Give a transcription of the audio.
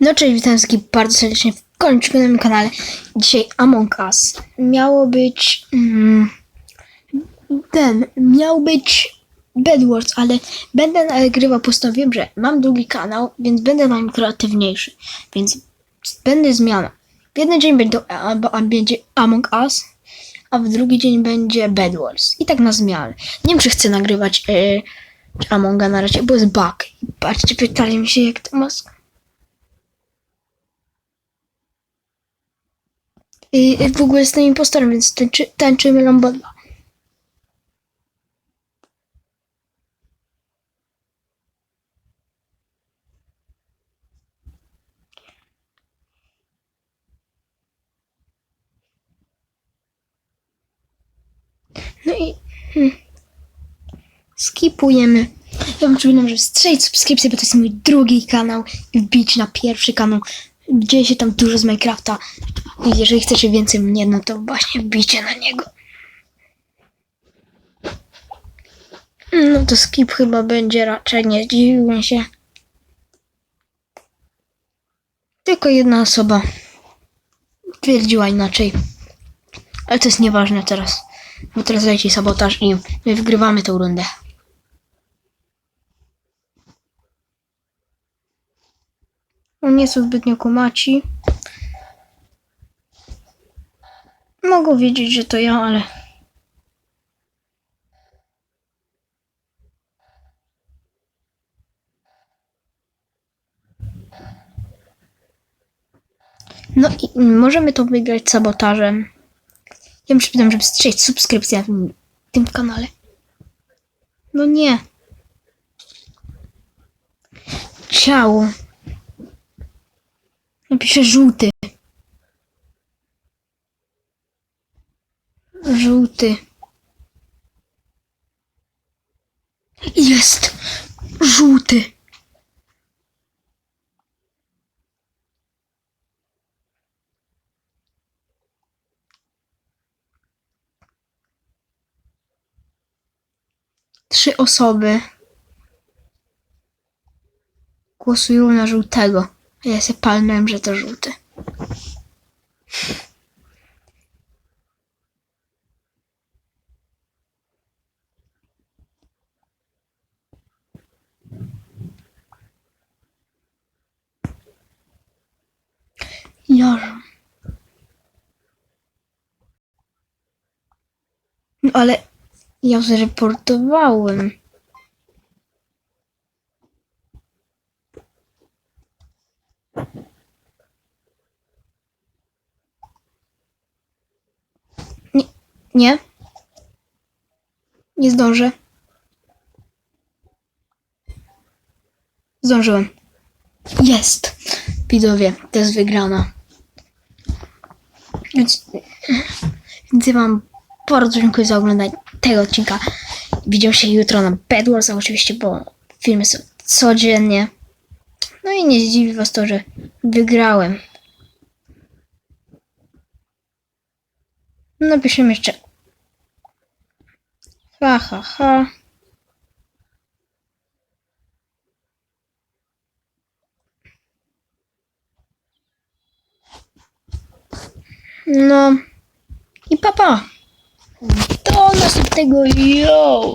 No cześć, witam wszystkich bardzo serdecznie w kolejnym kanale. Dzisiaj Among Us. Miało być... Mm, ten, miał być Bedwars, ale będę nagrywał, postanowiłem, że mam drugi kanał, więc będę na nim kreatywniejszy. Więc będę zmiana. W jeden dzień będzie, a, a, będzie Among Us, a w drugi dzień będzie Bedwars. I tak na zmianę. Nie wiem, czy chcę nagrywać e, Amonga na razie, bo jest bug. Patrzcie, pytali mi się, jak to maska. I w ogóle jestem impostorem, więc tańczy, tańczymy Lambada. No i hmm, skipujemy. Ja wam przypominam, żeby strzelić subskrypcję, bo to jest mój drugi kanał i wbić na pierwszy kanał. Dzieje się tam dużo z Minecrafta. Jeżeli chcecie więcej mnie, no to właśnie wbijcie na niego. No to skip chyba będzie raczej, nie zdziwiłem się. Tylko jedna osoba twierdziła inaczej. Ale to jest nieważne teraz. Bo teraz leci sabotaż i my wygrywamy tę rundę. Nie są zbytnio kumaci. Mogą wiedzieć, że to ja, ale... No i możemy to wygrać sabotażem. Ja przypominam, żeby strzelić subskrypcję w tym kanale. No nie. Ciało. Napiszę żółty. Żółty. Jest! Żółty. Trzy osoby głosują na żółtego. Ja się palnąłem, że to żółty. No ale ja zreportowałem. Nie. Nie. Nie zdążę. Zdążyłem. Jest! Widzowie, to jest wygrana. Więc, więc ja wam bardzo dziękuję za oglądanie tego odcinka. Widzimy się jutro na Bedwars, oczywiście, bo filmy są codziennie. No i nie zdziwi was to, że wygrałem. Napiszemy jeszcze. Ha, ha, ha. No. I papa. Do następnego. Yo!